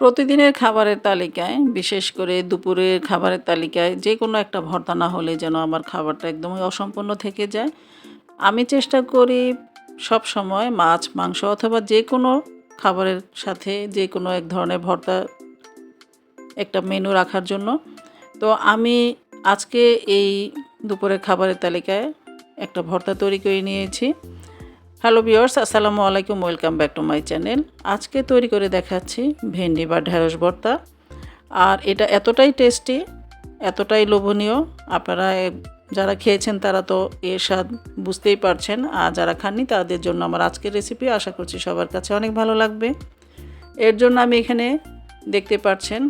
প্রতিদিনের খাবারের তালিকায়, বিশেষ করে দুপুরের খাবারের তালিকায় যে কোনো একটা ভর্তা না হলে যেন আমার খাবারটা একদমই অসম্পূর্ণ থেকে যায়। আমি চেষ্টা করি সব সময় মাছ, মাংস অথবা যে কোনো খাবারের সাথে যে কোনো এক ধরনের ভর্তা একটা মেনু রাখার জন্য। তো আমি আজকে এই দুপুরের খাবারের তালিকায় একটা ভর্তা তৈরি করে নিয়েছি। হ্যালো বিয়ার্স আসসালামু আলাইকুম welcome back to my channel আজকে তৈরি করে দেখাচ্ছি ভেন্ডি বা ঢেঁড়স ভর্তা। আর এটা এতটাই টেস্টি এতটাই লোভনীয়। আপনারা যারা খেয়েছেন তারা তো এর স্বাদ বুঝতেই পারছেন। আর যারা খাননি তাদের জন্য আমার আজকের রেসিপি আশা করছি সবার কাছে অনেক ভালো লাগবে। এর জন্য আমি এখানে দেখতে পাচ্ছেন,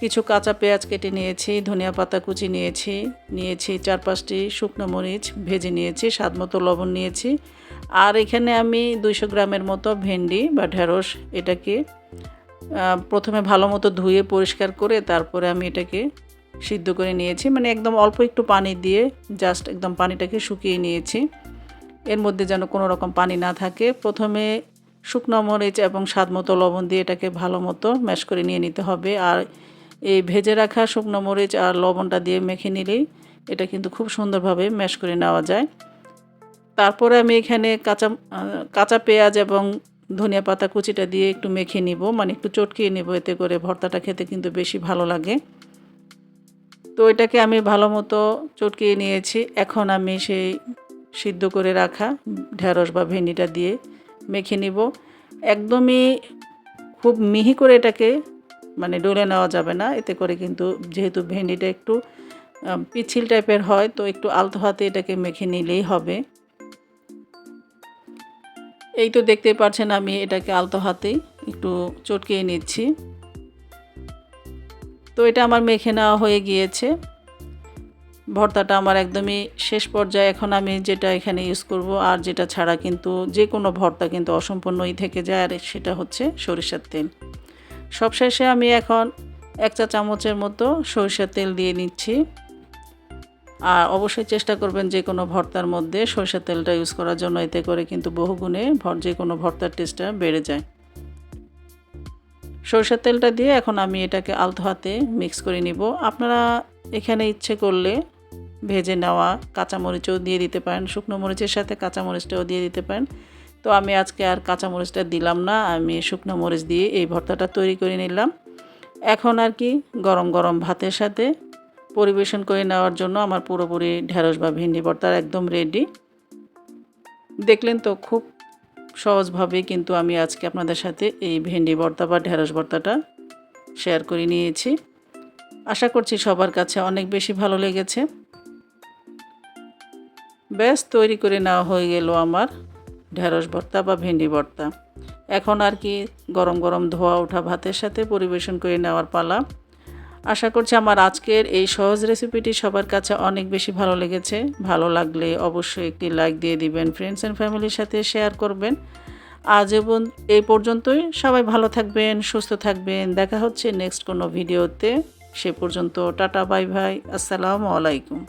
কিছু কাঁচা পেঁয়াজ কেটে নিয়েছি, ধনিয়া পাতা কুচি নিয়েছি নিয়েছি চার পাঁচটি শুকনো মরিচ, ভেজে নিয়েছি স্বাদ মতো লবণ নিয়েছি। আর এখানে আমি দুইশো গ্রামের মতো ভেন্ডি বা ঢেঁড়স এটাকে প্রথমে ভালো মতো ধুয়ে পরিষ্কার করে তারপরে আমি এটাকে সিদ্ধ করে নিয়েছি। মানে একদম অল্প একটু পানি দিয়ে জাস্ট একদম পানিটাকে শুকিয়ে নিয়েছি। এর মধ্যে যেন কোনো রকম পানি না থাকে। প্রথমে শুকনো মরিচ এবং স্বাদ মতো লবণ দিয়ে এটাকে ভালো মতো ম্যাশ করে নিয়ে নিতে হবে। আর এই ভেজে রাখা শুকনো মরিচ আর লবণটা দিয়ে মেখে নিলেই এটা কিন্তু খুব সুন্দরভাবে ম্যাশ করে নেওয়া যায়। তারপরে আমি এখানে কাঁচা কাঁচা পেঁয়াজ এবং ধনিয়া পাতা কুচিটা দিয়ে একটু মেখে নিব। মানে একটু চটকিয়ে নেব, এতে করে ভর্তাটা খেতে কিন্তু বেশি ভালো লাগে। তো এটাকে আমি ভালো মতো চটকিয়ে নিয়েছি। এখন আমি সেই সিদ্ধ করে রাখা ঢেঁড়স বা ভেন্ডিটা দিয়ে মেখে নিব। একদমই খুব মিহি করে এটাকে মানে ডলে নেওয়া যাবে না। এতে করে কিন্তু যেহেতু ভেন্ডিটা একটু পিছিল টাইপের হয়, তো একটু আলতো হাতে এটাকে মেখে নিলেই হবে। এই তো দেখতে পাচ্ছেন আমি এটাকে আলতো হাতেই একটু চটকিয়ে নিচ্ছি। তো এটা আমার মেখে নেওয়া হয়ে গিয়েছে। ভর্তাটা আমার একদমই শেষ পর্যায়ে। এখন আমি যেটা এখানে ইউজ করব, আর যেটা ছাড়া কিন্তু যে কোনো ভর্তা কিন্তু অসম্পূর্ণই থেকে যায়, আর সেটা হচ্ছে সরিষার তেল। সবশেষে আমি এখন এক চা চামচের মতো সরিষার তেল দিয়ে নিচ্ছি। আর অবশ্যই চেষ্টা করবেন যে কোনো ভর্তার মধ্যে সরষের তেলটা ইউজ করার জন্য। এতে করে কিন্তু বহুগুণে যে কোনো ভর্তার টেস্টটা বেড়ে যায়। সরষের তেলটা দিয়ে এখন আমি এটাকে আলতো হাতে মিক্স করে নিব। আপনারা এখানে ইচ্ছে করলে ভেজে নেওয়া কাঁচামরিচও দিয়ে দিতে পারেন। শুকনো মরিচের সাথে কাঁচামরিচটাও দিয়ে দিতে পারেন। তো আমি আজকে আর কাঁচামরিচটা দিলাম না। আমি শুকনো মরিচ দিয়ে এই ভর্তাটা তৈরি করে নিলাম। এখন আর কি গরম গরম ভাতের সাথে পরিবেশন করে নেওয়ার জন্য আমার পুরোপুরি ঢেঁড়স বা ভেন্ডি ভর্তার একদম রেডি দেখলেন তো, খুব সহজভাবে কিন্তু আমি আজকে আপনাদের সাথে এই ভেন্ডি ভর্তা বা ঢেঁড়স ভর্তাটা শেয়ার করে নিয়েছি। আশা করছি সবার কাছে অনেক বেশি ভালো লেগেছে। ব্যাস, তৈরি করে নেওয়া হয়ে গেল আমার ঢেঁড়স ভর্তা বা ভেন্ডি ভর্তা। এখন আর কি গরম গরম ধোয়া ওঠা ভাতের সাথে পরিবেশন করে নেওয়ার পালা। আশা করছি আমার আজকের এই সহজ রেসিপিটি সবার কাছে অনেক বেশি ভালো লেগেছে। ভালো লাগলে অবশ্যই একটি লাইক দিয়ে দিবেন ফ্রেন্ডস অ্যান্ড ফ্যামিলির সাথে শেয়ার করবেন। আজ এই পর্যন্তই সবাই ভালো থাকবেন, সুস্থ থাকবেন। দেখা হচ্ছে নেক্সট কোনো ভিডিওতে সে পর্যন্ত টাটা বাই ভাই আসসালামু আলাইকুম।